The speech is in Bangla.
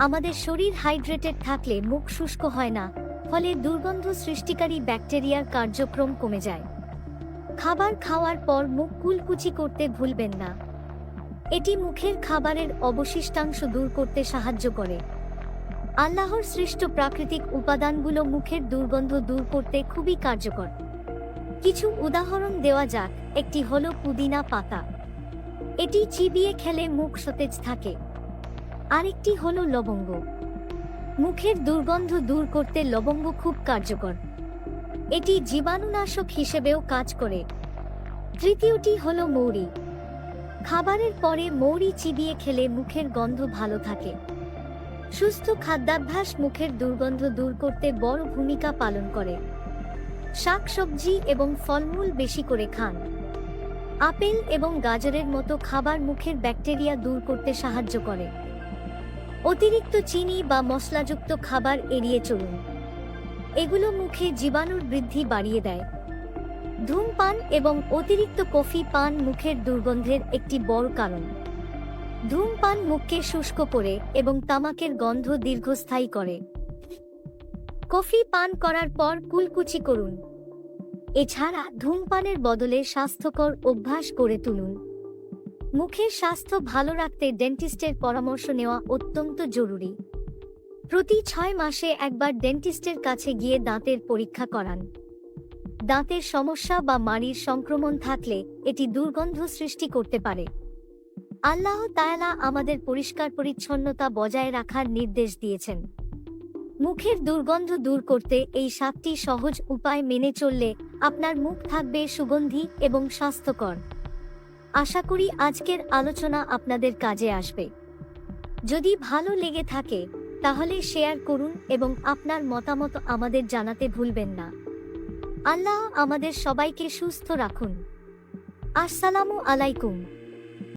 আমাদের শরীর হাইড্রেটেড থাকলে মুখ শুষ্ক হয় না, ফলে দুর্গন্ধ সৃষ্টিকারী ব্যাকটেরিয়ার কার্যক্রম কমে যায়। খাবার খাওয়ার পর মুখ কুলকুচি করতে ভুলবেন না। এটি মুখের খাবারের অবশিষ্টাংশ দূর করতে সাহায্য করে। আল্লাহর সৃষ্ট প্রাকৃতিক উপাদানগুলো মুখের দুর্গন্ধ দূর করতে খুবই কার্যকর। কিছু উদাহরণ দেওয়া যাক, একটি হলো পুদিনা পাতা। এটি চিবিয়ে খেলে মুখ সতেজ থাকে। আরেকটি হল লবঙ্গ। মুখের দুর্গন্ধ দূর করতে লবঙ্গ খুব কার্যকর। এটি জীবাণুনাশক হিসেবেও কাজ করে। তৃতীয়টি হল মৌরি। খাবারের পরে মৌরি চিবিয়ে খেলে মুখের গন্ধ ভালো থাকে। সুস্থ খাদ্যাভ্যাস মুখের দুর্গন্ধ দূর করতে বড় ভূমিকা পালন করে। শাকসবজি এবং ফলমূল বেশি করে খান। আপেল এবং গাজরের মতো খাবার মুখের ব্যাকটেরিয়া দূর করতে সাহায্য করে। অতিরিক্ত চিনি বা মশলাযুক্ত খাবার এড়িয়ে চলুন। এগুলো মুখে জীবাণুর বৃদ্ধি বাড়িয়ে দেয়। ধূমপান এবং অতিরিক্ত কফি পান মুখের দুর্গন্ধের একটি বড় কারণ। ধূমপান মুখকে শুষ্ক করে এবং তামাকের গন্ধ দীর্ঘস্থায়ী করে। কফি পান করার পর কুলকুচি করুন। এছাড়া ধূমপানের বদলে স্বাস্থ্যকর অভ্যাস গড়ে তুলুন। মুখের স্বাস্থ্য ভালো রাখতে ডেন্টিস্টের পরামর্শ নেওয়া অত্যন্ত জরুরি। প্রতি ছয় মাসে একবার ডেন্টিস্টের কাছে গিয়ে দাঁতের পরীক্ষা করান। দাঁতের সমস্যা বা মাড়ির সংক্রমণ থাকলে এটি দুর্গন্ধ সৃষ্টি করতে পারে। আল্লাহ তায়ালা আমাদের পরিষ্কার পরিচ্ছন্নতা বজায় রাখার নির্দেশ দিয়েছেন। মুখের দুর্গন্ধ দূর করতে এই সাতটি সহজ উপায় মেনে চললে আপনার মুখ থাকবে সুগন্ধি এবং স্বাস্থ্যকর। আশা করি আজকের আলোচনা আপনাদের কাজে আসবে। যদি ভালো লেগে থাকে, তাহলে শেয়ার করুন এবং আপনার মতামত আমাদের জানাতে ভুলবেন না। আল্লাহ আমাদের সবাইকে সুস্থ রাখুন। আসসালামু আলাইকুম।